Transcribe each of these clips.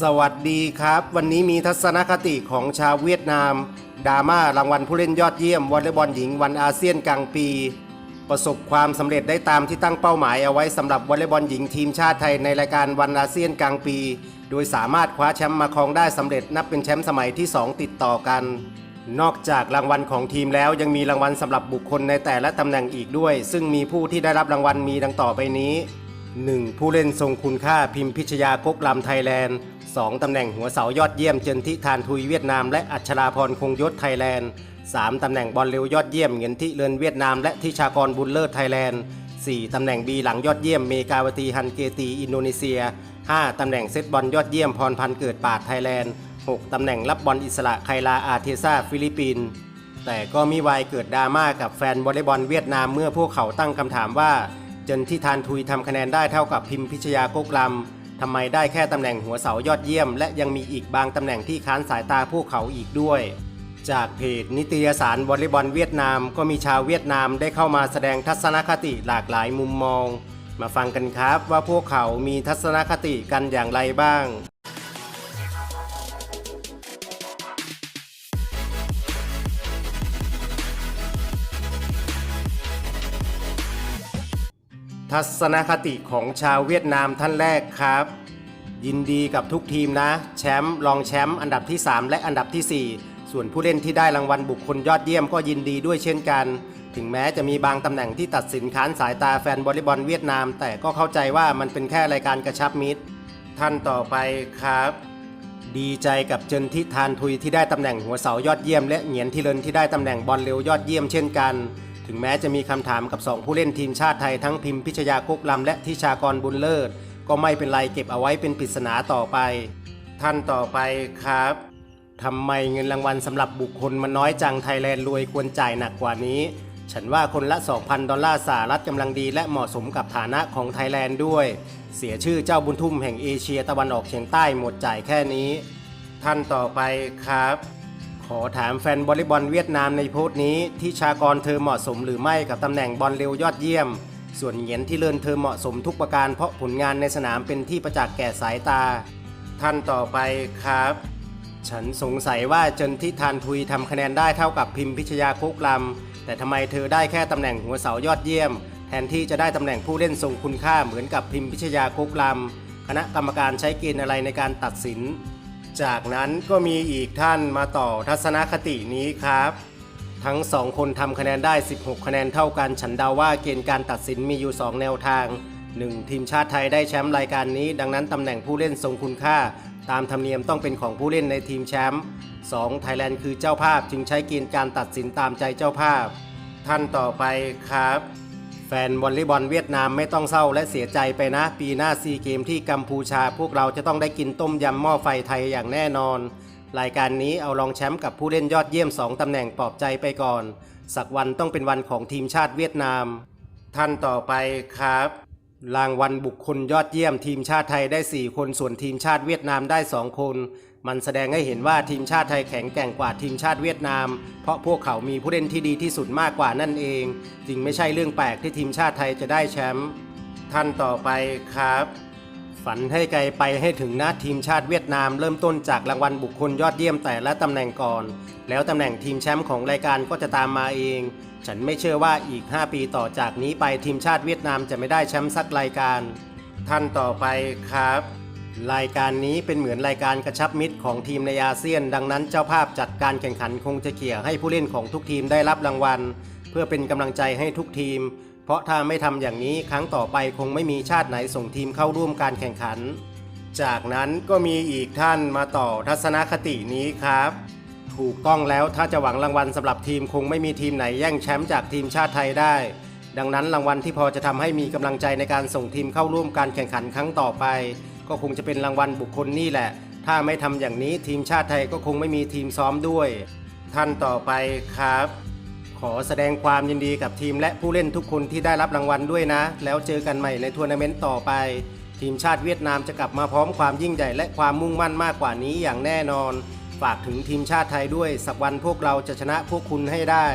สวัสดีครับ วันนี้มีทัศนคติของชาวเวียดนามดราม่ารางวัลผู้เล่นยอดเยี่ยมวอลเลย์บอลหญิงวันอาเซียนกลางปี ประสบความสำเร็จได้ตามที่ตั้งเป้าหมายเอาไว้สำหรับวอลเลย์บอลหญิงทีมชาติไทยในรายการวันอาเซียนกลางปี โดยสามารถคว้าแชมป์มาครองได้สำเร็จนับเป็นแชมป์สมัยที่ 2 ติดต่อกัน นอกจากรางวัลของทีมแล้วยังมีรางวัลสำหรับบุคคลในแต่ละตำแหน่งอีกด้วย ซึ่งมีผู้ที่ได้รับรางวัลมีดังต่อไปนี้ 1. ผู้เล่นทรงคุณค่าพิมพิชยากกลำไทยแลนด์ 2. ตำแหน่งหัวเสายอดเยี่ยมเจนทิทานทุยเวียดนามและอัชราพรคงยศไทยแลนด์ 3. ตำแหน่งบอลเร็วยอดเยี่ยมเหงียนทิเลินเวียดนามและทิชากรบุญเลิศไทยแลนด์ 4. ตำแหน่งบีหลังยอดเยี่ยมเมกาวตีฮันเกตีอินโดนีเซีย 5. ตำแหน่งเซตบอลยอดเยี่ยมพรพันธ์เกิดปาดไทยแลนด์ 6. ตำแหน่งรับบอลอิสระไคลาอาเทซาฟิลิปปินส์แต่ก็มีวายเกิดดราม่ากับแฟนวอลเลย์บอลเวียดนามเมื่อพวกเขาตั้งคำถามว่า จนที่ทานทุยทำคะแนนได้เท่ากับพิมพิชยากกลำทำไมได้แค่ตำแหน่งหัวเสายอดเยี่ยม และยังมีอีกบางตำแหน่งที่ค้านสายตาพวกเขาอีกด้วย จากเพจนิตยสารวอลเลย์บอลเวียดนามก็มีชาวเวียดนามได้เข้ามาแสดงทัศนคติหลากหลายมุมมอง มาฟังกันครับว่าพวกเขามีทัศนคติกันอย่างไรบ้าง ทัศนคติของชาวเวียดนามท่านแรกครับ ยินดีกับทุกทีมนะ แชมป์รองแชมป์อันดับที่ 3 และอันดับทีสี่ 4 ส่วนผู้เล่นที่ได้รางวัลบุคคลยอดเยี่ยมก็ยินดีด้วยเช่นกัน ถึงแม้จะมีบางตำแหน่งที่ตัดสินค้านสายตาแฟนบอลเลย์บอลเวียดนาม แต่ก็เข้าใจว่ามันเป็นแค่รายการกระชับมิตร ท่านต่อไปครับ ดีใจกับเจนทิทานทุยที่ได้ตำแหน่งหัวเสายอดเยี่ยมและเหงียนทิเลินที่ได้ตำแหน่งบอลเร็วยอดเยี่ยมเช่นกัน ถึงแม้จะมีคำถามกับ 2 ผู้เล่นทีมชาติไทยทั้งพิมพิชยากกลำและทิชากรบุญเลิศ ก็ไม่เป็นไรเก็บเอาไว้เป็นปริศนาต่อไป ท่านต่อไปครับทำไมเงินรางวัลสำหรับบุคคลมันน้อยจังไทยแลนด์รวยควรจ่ายหนักกว่านี้ ฉันว่าคนละ 2,000 ดอลลาร์สหรัฐกำลังดีและเหมาะสมกับฐานะของไทยแลนด์ด้วย เสียชื่อเจ้าบุญทุ่มแห่งเอเชียตะวันออกเฉียงใต้หมดจ่ายแค่นี้ ท่านต่อไปครับ ขอถามแฟนบอลเลย์บอลเวียดนามในโพสต์นี้ ที่ชากรเธอเหมาะสมหรือไม่กับตำแหน่งบอลเร็วยอดเยี่ยม ส่วนเหงียนที่เลินเธอเหมาะสมทุกประการเพราะผลงานในสนามเป็นที่ประจักษ์แก่สายตา ท่านต่อไปครับ ฉันสงสัยว่าเจนที่ทานทุยทำคะแนนได้เท่ากับพิมพิชยาคุกลำแต่ทำไมเธอได้แค่ตำแหน่งหัวเสายอดเยี่ยม แทนที่จะได้ตำแหน่งผู้เล่นทรงคุณค่าเหมือนกับพิมพิชยาคุกลำคณะกรรมการใช้เกณฑ์อะไรในการตัดสิน จากนั้นก็มีอีกท่านมาต่อทัศนคตินี้ครับ ทั้งสองคนทำคะแนนได้ 16 คะแนนเท่ากันฉันเดาว่าเกณฑ์การตัดสินมีอยู่ 2 แนวทาง 1. ทีมชาติไทยได้แชมป์รายการนี้ ดังนั้นตำแหน่งผู้เล่นทรงคุณค่า ตามธรรมเนียมต้องเป็นของผู้เล่นในทีมแชมป์ 2. ไทยแลนด์คือเจ้าภาพจึงใช้เกณฑ์การตัดสินตามใจเจ้าภาพ ท่านต่อไปครับ แฟนวอลเลย์บอลเวียดนามไม่ต้องเศร้าและเสียใจไปนะ ปีหน้าซีเกมที่กัมพูชา พวกเราจะต้องได้กินต้มยำหม้อไฟไทยอย่างแน่นอน รายการนี้เอารองแชมป์กับผู้เล่นยอดเยี่ยม 2ตำแหน่งปลอบใจไปก่อน สักวันต้องเป็นวันของทีมชาติเวียดนาม ท่านต่อไปครับ รางวัลบุคคลยอดเยี่ยมทีมชาติไทยได้ 4 คนส่วนทีมชาติเวียดนามได้ 2 คน มันแสดงให้เห็นว่าทีมชาติไทยแข็งแกร่งกว่าทีมชาติเวียดนาม เพราะพวกเขามีผู้เล่นที่ดีที่สุดมากกว่านั่นเอง จึงไม่ใช่เรื่องแปลกที่ทีมชาติไทยจะได้แชมป์ท่านต่อไปครับ ฝันให้ไกลไปให้ถึงนะทีมชาติเวียดนาม เริ่มต้นจากรางวัลบุคคลยอดเยี่ยมแต่ละตำแหน่งก่อน แล้วตำแหน่งทีมแชมป์ของรายการก็จะตามมาเอง ฉันไม่เชื่อว่าอีก 5 ปีต่อจากนี้ไปทีมชาติเวียดนามจะไม่ได้แชมป์สักรายการ ท่านต่อไปครับ รายการนี้เป็นเหมือนรายการกระชับมิตรของทีมในอาเซียน ดังนั้นเจ้าภาพจัดการแข่งขันคงจะเขี่ยให้ผู้เล่นของทุกทีมได้รับรางวัล เพื่อเป็นกำลังใจให้ทุกทีม เพราะถ้าไม่ทำอย่างนี้ครั้งต่อไปคงไม่มีชาติไหนส่งทีมเข้าร่วมการแข่งขัน จากนั้นก็มีอีกท่านมาต่อทัศนคตินี้ครับ ถูกต้องแล้วถ้าจะหวังรางวัลสำหรับทีมคงไม่มีทีมไหนแย่งแชมป์จากทีมชาติไทยได้ ดังนั้นรางวัลที่พอจะทำให้มีกำลังใจในการส่งทีมเข้าร่วมการแข่งขันครั้งต่อไป ก็คงจะเป็นรางวัลบุคคลนี่แหละ ถ้าไม่ทำอย่างนี้ทีมชาติไทยก็คงไม่มีทีมซ้อมด้วย ท่านต่อไปครับ ขอแสดงความยินดีกับทีมและผู้เล่นทุกคนที่ได้รับรางวัลด้วยนะ แล้วเจอกันใหม่ในทัวร์นาเมนต์ต่อไป ทีมชาติเวียดนามจะกลับมาพร้อมความยิ่งใหญ่และความมุ่งมั่นมากกว่านี้อย่างแน่นอน ฝากถึงทีมชาติไทยด้วย สักวันพวกเราจะชนะพวกคุณให้ได้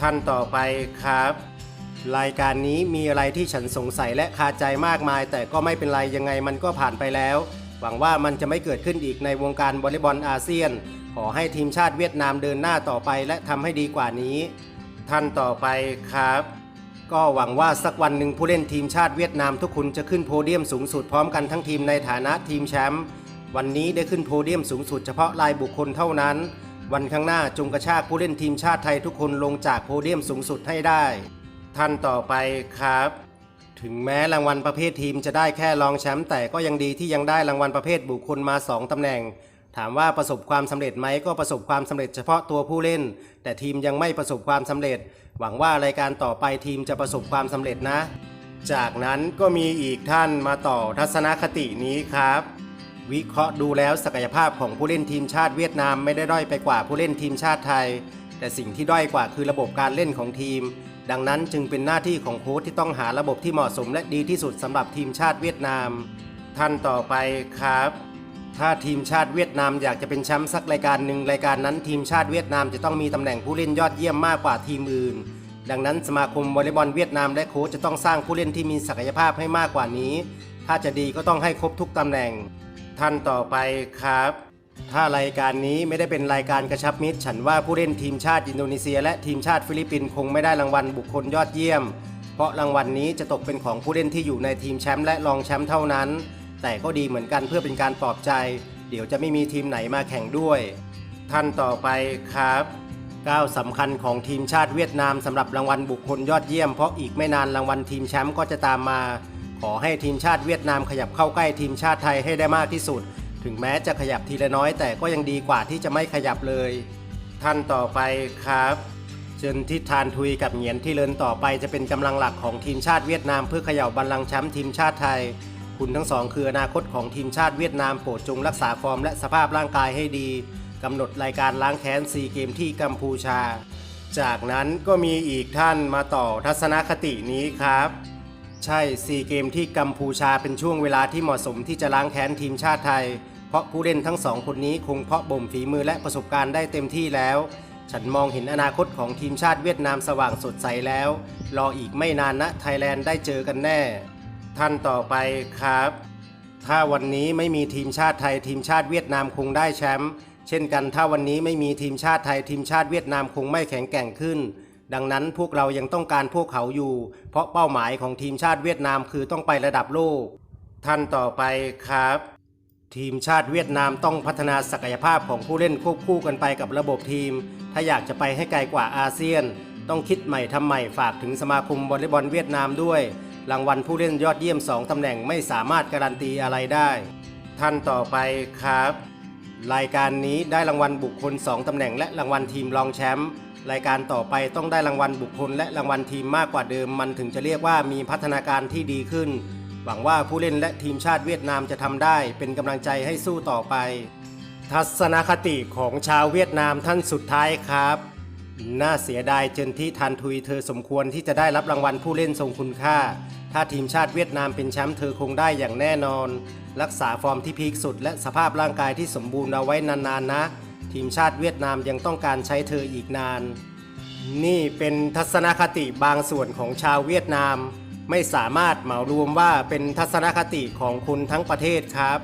ท่านต่อไปครับ รายการนี้มีอะไรที่ฉันสงสัยและคาใจมากมาย แต่ก็ไม่เป็นไรยังไงมันก็ผ่านไปแล้ว หวังว่ามันจะไม่เกิดขึ้นอีกในวงการวอลเลย์บอลอาเซียน ขอให้ทีมชาติเวียดนามเดินหน้าต่อไปและทำให้ดีกว่านี้ ท่านต่อไปครับ ก็หวังว่าสักวันหนึ่งผู้เล่นทีมชาติเวียดนามทุกคนจะขึ้นโพเดียมสูงสุดพร้อมกันทั้งทีมในฐานะทีมแชมป์วันนี้ได้ขึ้นโพเดียมสูงสุดเฉพาะรายบุคคลเท่านั้น วันข้างหน้าจงกระชากผู้เล่นทีมชาติไทยทุกคนลงจากโพเดียมสูงสุดให้ได้ ท่านต่อไปครับ ถึงแม้รางวัลประเภททีมจะได้แค่รองแชมป์แต่ก็ยังดีที่ยังได้รางวัลประเภทบุคคลมา 2ตำแหน่ง ถามว่าประสบความสำเร็จไหมก็ประสบความสำเร็จเฉพาะตัวผู้เล่น แต่ทีมยังไม่ประสบความสำเร็จ หวังว่ารายการต่อไปทีมจะประสบความสำเร็จนะ จากนั้นก็มีอีกท่านมาต่อทัศนคตินี้ครับวิเคราะห์ดูแล้วศักยภาพของผู้เล่นทีมชาติเวียดนามไม่ได้ด้อยไปกว่าผู้เล่นทีมชาติไทย แต่สิ่งที่ด้อยกว่าคือระบบการเล่นของทีม ดังนั้นจึงเป็นหน้าที่ของโค้ชที่ต้องหาระบบที่เหมาะสมและดีที่สุดสำหรับทีมชาติเวียดนาม ท่านต่อไปครับ ถ้าทีมชาติเวียดนามอยากจะเป็นแชมป์สักรายการหนึ่งรายการนั้นทีมชาติเวียดนามจะต้องมีตำแหน่งผู้เล่นยอดเยี่ยมมากกว่าทีมอื่น ดังนั้นสมาคมวอลเลย์บอลเวียดนามและโค้ชจะต้องสร้างผู้เล่นที่มีศักยภาพให้มากกว่านี้ ถ้าจะดีก็ต้องให้ครบทุกตำแหน่ง ท่านต่อไปครับ ถ้ารายการนี้ไม่ได้เป็นรายการกระชับมิตร ฉันว่าผู้เล่นทีมชาติอินโดนีเซีย และทีมชาติฟิลิปปินส์คงไม่ได้รางวัลบุคคลยอดเยี่ยม เพราะรางวัลนี้จะตกเป็นของผู้เล่นที่อยู่ในทีมแชมป์และรองแชมป์เท่านั้น แต่ก็ดีเหมือนกันเพื่อเป็นการปลอบใจ เดี๋ยวจะไม่มีทีมไหนมาแข่งด้วย ท่านต่อไปครับก้าวสำคัญของทีมชาติเวียดนามสำหรับรางวัลบุคคลยอดเยี่ยมเพราะอีกไม่นานรางวัลทีมแชมป์ก็จะตามมา ขอให้ทีมชาติเวียดนามขยับเข้าใกล้ทีมชาติไทยให้ได้มากที่สุด ถึงแม้จะขยับทีละน้อยแต่ก็ยังดีกว่าที่จะไม่ขยับเลย ท่านต่อไปครับเจินทิทานทุยกับเหงียนที่เลินต่อไปจะเป็นกำลังหลักของทีมชาติเวียดนามเพื่อเขย่าบัลลังก์แชมป์ทีมชาติไทย คุณทั้งสองคืออนาคตของทีมชาติเวียดนามโปรดจงรักษาฟอร์มและสภาพร่างกายให้ดีกำหนดรายการล้างแค้นซีเกมที่กัมพูชา จากนั้นก็มีอีกท่านมาต่อทัศนคตินี้ครับ ใช่ซีเกมที่กัมพูชาเป็นช่วงเวลาที่เหมาะสมที่จะล้างแค้นทีมชาติไทย เพราะผู้เล่นทั้งสองคนนี้คงเพาะบ่มฝีมือและประสบการณ์ได้เต็มที่แล้ว ฉันมองเห็นอนาคตของทีมชาติเวียดนามสว่างสดใสแล้ว รออีกไม่นานนะไทยแลนด์ได้เจอกันแน่ ท่านต่อไปครับ ถ้าวันนี้ไม่มีทีมชาติไทยทีมชาติเวียดนามคงได้แชมป์เช่นกันถ้าวันนี้ไม่มีทีมชาติไทยทีมชาติเวียดนามคงไม่แข็งแกร่งขึ้น ดังนั้นพวกเรายังต้องการพวกเขาอยู่ เพราะเป้าหมายของทีมชาติเวียดนามคือต้องไประดับโลก ท่านต่อไปครับ ทีมชาติเวียดนามต้องพัฒนาศักยภาพของผู้เล่นควบคู่กันไปกับระบบทีม ถ้าอยากจะไปให้ไกลกว่าอาเซียน ต้องคิดใหม่ทำใหม่ฝากถึงสมาคมวอลเลย์บอลเวียดนามด้วย รางวัลผู้เล่นยอดเยี่ยม 2ตำแหน่งไม่สามารถการันตีอะไรได้ ท่านต่อไปครับ รายการนี้ได้รางวัลบุคคล 2ตำแหน่งและรางวัลทีมรองแชมป์ รายการต่อไปต้องได้รางวัลบุคคล และรางวัลทีมมากกว่าเดิม มันถึงจะเรียกว่ามีพัฒนาการที่ดีขึ้น หวังว่าผู้เล่นและทีมชาติเวียดนามจะทำได้ เป็นกำลังใจให้สู้ต่อไป ทัศนคติของชาวเวียดนามท่านสุดท้ายครับ น่าเสียดายเจนที่ทันทุยเธอสมควรที่จะได้รับรางวัลผู้เล่นทรงคุณค่า ถ้าทีมชาติเวียดนามเป็นแชมป์เธอคงได้อย่างแน่นอน รักษาฟอร์มที่พีคสุด และสภาพร่างกายที่สมบูรณ์เอาไว้นานๆนะ ทีมชาติเวียดนามยังต้องการใช้เธออีกนาน นี่เป็นทัศนคติบางส่วนของชาวเวียดนาม ไม่สามารถเหมารวมว่าเป็นทัศนคติของคุณทั้งประเทศครับ